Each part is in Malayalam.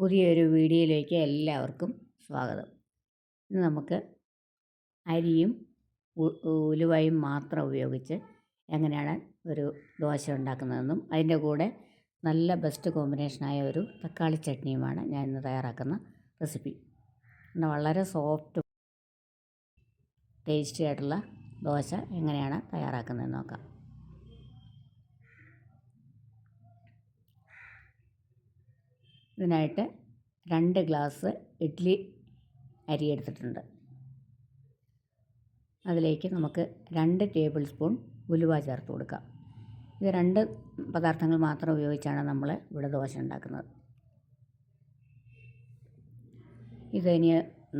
പുതിയൊരു വീഡിയോയിലേക്ക് എല്ലാവർക്കും സ്വാഗതം. ഇന്ന് നമുക്ക് അരിയും ഉലുവയും മാത്രം ഉപയോഗിച്ച് എങ്ങനെയാണ് ഒരു ദോശ ഉണ്ടാക്കുന്നതെന്നും അതിന്റെ കൂടെ നല്ല ബെസ്റ്റ് കോമ്പിനേഷനായ ഒരു തക്കാളി ചട്നിയുമാണ് ഞാൻ ഇന്ന് തയ്യാറാക്കുന്ന റെസിപ്പി വളരെ സോഫ്റ്റ് ടേസ്റ്റി ആയിട്ടുള്ള ദോശ എങ്ങനെയാണ് തയ്യാറാക്കുന്നതെന്ന് നോക്കാം. ഇതിനായിട്ട് രണ്ട് ഗ്ലാസ് ഇഡ്ഡലി അരി എടുത്തിട്ടുണ്ട്. അതിലേക്ക് നമുക്ക് രണ്ട് ടേബിൾ സ്പൂൺ ഉലുവ ചേർത്ത് കൊടുക്കാം. ഇത് രണ്ട് പദാർത്ഥങ്ങൾ മാത്രം ഉപയോഗിച്ചാണ് നമ്മൾ ഇവിടെ ദോശ ഉണ്ടാക്കുന്നത്. ഇത് ഇനി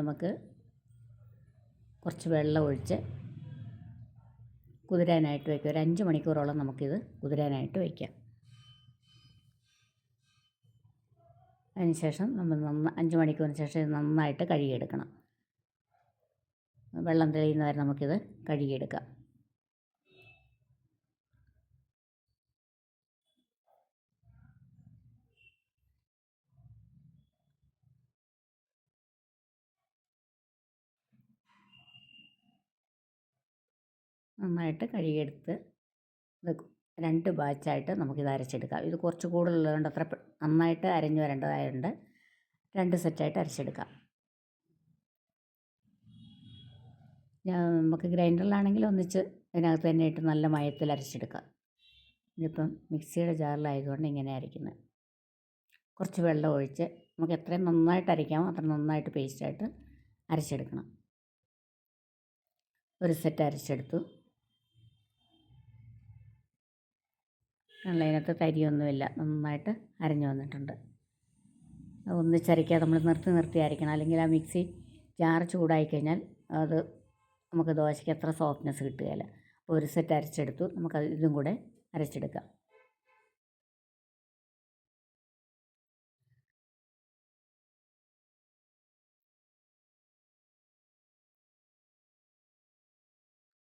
നമുക്ക് കുറച്ച് വെള്ളം ഒഴിച്ച് കുതിരാനായിട്ട് വയ്ക്കുക ഒരു അഞ്ച് മണിക്കൂറോളം നമുക്കിത് കുതിരാനായിട്ട് വയ്ക്കാം. അതിനുശേഷം നമ്മൾ നന്ന അഞ്ച് മണിക്കൂറിന് ശേഷം നന്നായിട്ട് കഴുകിയെടുക്കണം. വെള്ളം തെളിയുന്ന വരെ നമുക്കിത് കഴുകിയെടുക്കാം. നന്നായിട്ട് കഴുകിയെടുത്ത് ഇത് രണ്ട് ബാച്ചായിട്ട് നമുക്കിത് അരച്ചെടുക്കാം. ഇത് കുറച്ച് കൂടുതലുള്ളതുകൊണ്ട് അത്ര നന്നായിട്ട് അരഞ്ഞു വരേണ്ടതായതുകൊണ്ട് രണ്ട് സെറ്റായിട്ട് അരച്ചെടുക്കാം. നമുക്ക് ഗ്രൈൻഡറിലാണെങ്കിൽ ഒന്നിച്ച് ഇതിനകത്ത് തന്നെ ഇട്ട് നല്ല മയത്തിൽ അരച്ചെടുക്കാം. ഇതിപ്പം മിക്സിയുടെ ജാറിലായതുകൊണ്ട് ഇങ്ങനെ അരയ്ക്കുന്നത്. കുറച്ച് വെള്ളം ഒഴിച്ച് നമുക്ക് എത്രയും നന്നായിട്ട് അരയ്ക്കാമോ അത്ര നന്നായിട്ട് പേസ്റ്റായിട്ട് അരച്ചെടുക്കണം. ഒരു സെറ്റ് അരച്ചെടുത്തു. അതിനകത്ത് തരിയൊന്നുമില്ല. നന്നായിട്ട് അരഞ്ഞു വന്നിട്ടുണ്ട്. ഒന്നിച്ചരയ്ക്കാതെ നമ്മൾ നിർത്തി നിർത്തി അരയ്ക്കണം. അല്ലെങ്കിൽ ആ മിക്സി ജാർ ചൂടായി കഴിഞ്ഞാൽ അത് നമുക്ക് ദോശയ്ക്ക് എത്ര സോഫ്റ്റ്നെസ് കിട്ടുകയില്ല. അപ്പോൾ ഒരു സെറ്റ് അരച്ചെടുത്തു. നമുക്ക് ഇതും കൂടെ അരച്ചെടുക്കാം.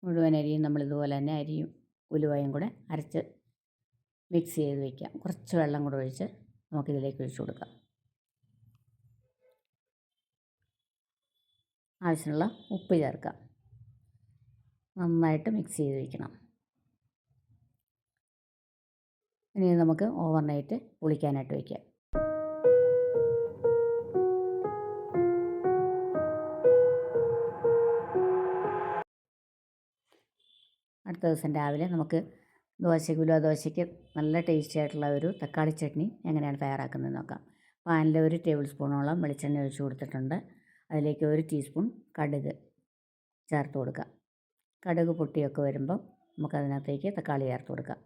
മുഴുവൻ അരിയും നമ്മൾ ഇതുപോലെ തന്നെ അരിയും ഉലുവയും കൂടെ അരച്ച് മിക്സ് ചെയ്ത് വയ്ക്കാം കുറച്ച് വെള്ളം കൂടെ ഒഴിച്ച് നമുക്കിതിലേക്ക് ഒഴിച്ച് കൊടുക്കാം. ആവശ്യമുള്ള ഉപ്പ് ചേർക്കാം. നന്നായിട്ട് മിക്സ് ചെയ്ത് വയ്ക്കണം ഇനി നമുക്ക് ഓവർനൈറ്റ് പുളിക്കാനായിട്ട് വയ്ക്കാം അടുത്ത ദിവസം രാവിലെ നമുക്ക് ദോശയ്ക്ക് ഉലുവ ദോശയ്ക്ക് നല്ല ടേസ്റ്റി ആയിട്ടുള്ള ഒരു തക്കാളി ചട്നി എങ്ങനെയാണ് തയ്യാറാക്കുന്നത് നോക്കാം. പാനിൽ ഒരു ടേബിൾ സ്പൂണോളം വെളിച്ചെണ്ണ ഒഴിച്ച് കൊടുത്തിട്ടുണ്ട്. അതിലേക്ക് ഒരു ടീസ്പൂൺ കടുക് ചേർത്ത് കൊടുക്കുക. കടുക് പൊട്ടിയൊക്കെ വരുമ്പം നമുക്കതിനകത്തേക്ക് തക്കാളി ചേർത്ത് കൊടുക്കാം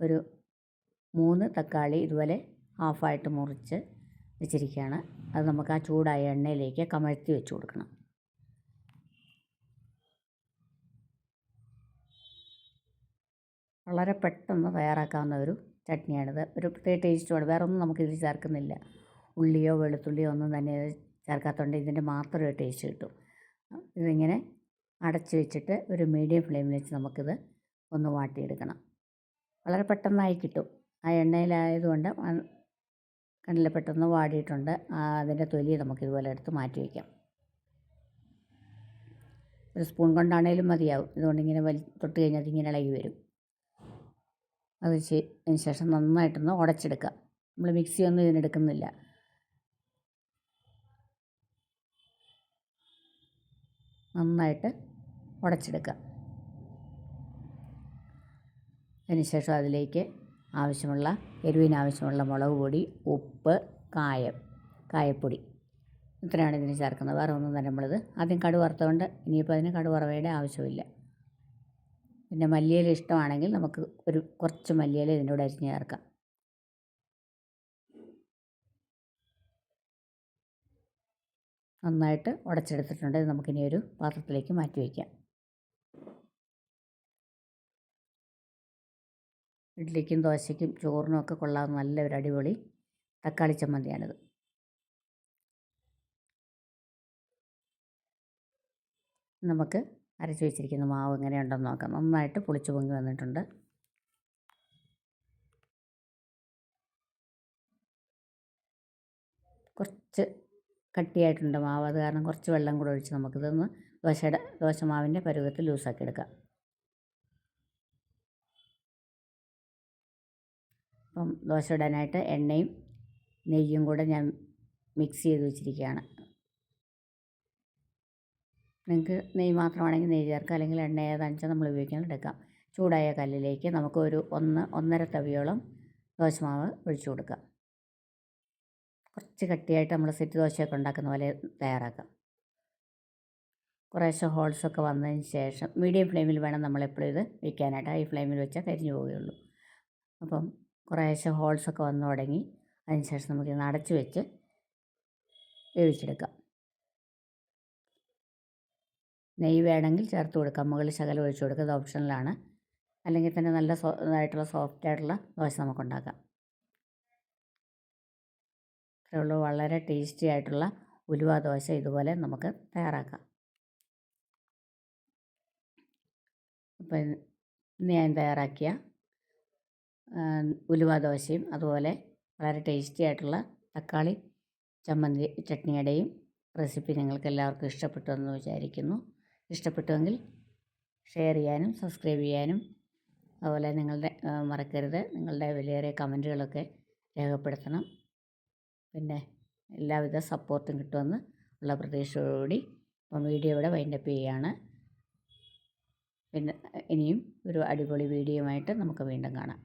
ഒരു മൂന്ന് തക്കാളി ഇതുപോലെ ഹാഫായിട്ട് മുറിച്ച് വെച്ചിരിക്കുകയാണ്. അത് നമുക്ക് ആ ചൂടായ എണ്ണയിലേക്ക് കമഴ്ത്തി വെച്ച് കൊടുക്കണം. വളരെ പെട്ടെന്ന് തയ്യാറാക്കാവുന്ന ഒരു ചട്നിയാണിത് ഒരു പ്രത്യേക ടേസ്റ്റുമാണ് വേറെ ഒന്നും നമുക്കിതിൽ ചേർക്കുന്നില്ല. ഉള്ളിയോ വെളുത്തുള്ളിയോ ഒന്നും തന്നെ ചേർക്കാത്തതുകൊണ്ട് ഇതിന്റെ മാത്രം ഒരു ടേസ്റ്റ് കിട്ടും. ഇതിങ്ങനെ അടച്ചു വെച്ചിട്ട് ഒരു മീഡിയം ഫ്ലെയിമിൽ വെച്ച് നമുക്കിത് ഒന്ന് വാട്ടിയെടുക്കണം. വളരെ പെട്ടെന്നായി കിട്ടും. ആ എണ്ണയിലായതുകൊണ്ട് കണ്ണിൽ പെട്ടെന്ന് വാടിയിട്ടുണ്ട്. അതിന്റെ തൊലി നമുക്കിതുപോലെ എടുത്ത് മാറ്റി വയ്ക്കാം ഒരു സ്പൂൺ കൊണ്ടാണേലും മതിയാവും. ഇതുകൊണ്ട് ഇങ്ങനെ വലി തൊട്ട് കഴിഞ്ഞാൽ അതിങ്ങനെ ഇളകി വരും. അത് അതിന് ശേഷം നന്നായിട്ടൊന്ന് ഉടച്ചെടുക്കുക. നമ്മൾ മിക്സി ഒന്നും ഇതിനെടുക്കുന്നില്ല നന്നായിട്ട് ഉടച്ചെടുക്കുക. അതിനുശേഷം അതിലേക്ക് ആവശ്യമുള്ള എരിവിനാവശ്യമുള്ള മുളക് പൊടി ഉപ്പ് കായം കായപ്പൊടി. ഇത്രയാണ് ഇതിന് ചേർക്കുന്നത്. വേറെ ഒന്നും തന്നെ നമ്മളിത് ആദ്യം കടുവറുത്തുകൊണ്ട് ഇനിയിപ്പോൾ അതിന് കടുവറവയുടെ ആവശ്യമില്ല. പിന്നെ മല്ലിയില ഇഷ്ടമാണെങ്കിൽ നമുക്ക് ഒരു കുറച്ച് മല്ലിയില ഇതിന്റെ അരിഞ്ഞ് ചേർക്കാം. നന്നായിട്ട് ഉടച്ചെടുത്തിട്ടുണ്ട്. ഇത് നമുക്കിനി ഒരു പാത്രത്തിലേക്ക് മാറ്റി വയ്ക്കാം. ഇഡ്ഡലിക്കും ദോശയ്ക്കും ചോറിനും ഒക്കെ കൊള്ളാവുന്ന നല്ല ഒരു അടിപൊളി തക്കാളി ചമ്മന്തിയാണിത്. നമുക്ക് അരച്ച് വെച്ചിരിക്കുന്ന. മാവ് എങ്ങനെയുണ്ടെന്ന് നോക്കാം. നന്നായിട്ട് പുളിച്ചു പൊങ്ങി വന്നിട്ടുണ്ട്. കുറച്ച് കട്ടിയായിട്ടുണ്ട് മാവ്. അത് കാരണം കുറച്ച് വെള്ളം കൂടെ ഒഴിച്ച് നമുക്കിതൊന്ന് ദോശയുടെ ദോശമാവിന്റെ പരുവത്തിൽ ലൂസാക്കി എടുക്കാം. അപ്പം ദോശ ഇടാനായിട്ട് എണ്ണയും നെയ്യും കൂടെ ഞാൻ മിക്സ് ചെയ്ത് വെച്ചിരിക്കുകയാണ്. നിങ്ങൾക്ക് നെയ്യ് മാത്രമാണെങ്കിൽ നെയ്യ് ചേർക്കാം അല്ലെങ്കിൽ എണ്ണ ഏതാണെന്ന് വെച്ചാൽ നമ്മൾ ഉപയോഗിക്കാൻ എടുക്കാം. ചൂടായ കല്ലിലേക്ക് നമുക്ക് ഒരു ഒന്ന് ഒന്നര തവിയോളം ദോശമാവ് ഒഴിച്ചു കൊടുക്കാം. കുറച്ച് കട്ടിയായിട്ട് നമ്മൾ സെറ്റ് ദോശയൊക്കെ ഉണ്ടാക്കുന്ന പോലെ തയ്യാറാക്കാം. കുറേശ്ശെ ഹോൾസൊക്കെ വന്നതിന് ശേഷം മീഡിയം ഫ്ലെയിമിൽ വേണം നമ്മളെപ്പോഴും ഇത് വയ്ക്കാനായിട്ട് ഹൈ ഫ്ലെയിമിൽ വെച്ചാൽ കരിഞ്ഞു പോവുകയുള്ളൂ. അപ്പം കുറേശ്ശെ ഹോൾസൊക്കെ വന്നു തുടങ്ങി. അതിന് ശേഷം നമുക്കിത് അടച്ചു വെച്ച് വേവിച്ചെടുക്കാം. നെയ്യ് വേണമെങ്കിൽ ചേർത്ത് കൊടുക്കാം. മുകളിൽ ശകലം ഒഴിച്ചു കൊടുക്കുക. ഇത് ഓപ്ഷണലാണ് അല്ലെങ്കിൽ തന്നെ നല്ല സോ ഇതായിട്ടുള്ള സോഫ്റ്റ് ആയിട്ടുള്ള ദോശ നമുക്കുണ്ടാക്കാം. ഇത്രയേ ഉള്ളൂ. വളരെ ടേസ്റ്റി ആയിട്ടുള്ള ഉലുവ ദോശ ഇതുപോലെ നമുക്ക് തയ്യാറാക്കാം. അപ്പം ഇന്ന് ഞാൻ തയ്യാറാക്കിയ ഉലുവ ദോശയും അതുപോലെ വളരെ ടേസ്റ്റി ആയിട്ടുള്ള തക്കാളി ചമ്മന്തി ചട്നിയുടെയും റെസിപ്പി നിങ്ങൾക്ക് എല്ലാവർക്കും ഇഷ്ടപ്പെട്ടു എന്ന് വിചാരിക്കുന്നു. ഇഷ്ടപ്പെട്ടുവെങ്കിൽ ഷെയർ ചെയ്യാനും സബ്സ്ക്രൈബ് ചെയ്യാനും അതുപോലെ നിങ്ങളുടെ മറക്കരുത്. നിങ്ങളുടെ വിലയേറിയ കമന്റുകളൊക്കെ രേഖപ്പെടുത്തണം. പിന്നെ എല്ലാവിധ സപ്പോർട്ടും കിട്ടുമെന്ന് ഉള്ള പ്രതീക്ഷയോടുകൂടി ഇപ്പം വീഡിയോ ഇവിടെ വൈൻഡപ്പ് ചെയ്യുകയാണ്. പിന്നെ ഇനിയും ഒരു അടിപൊളി വീഡിയോയുമായിട്ട് നമുക്ക് വീണ്ടും കാണാം.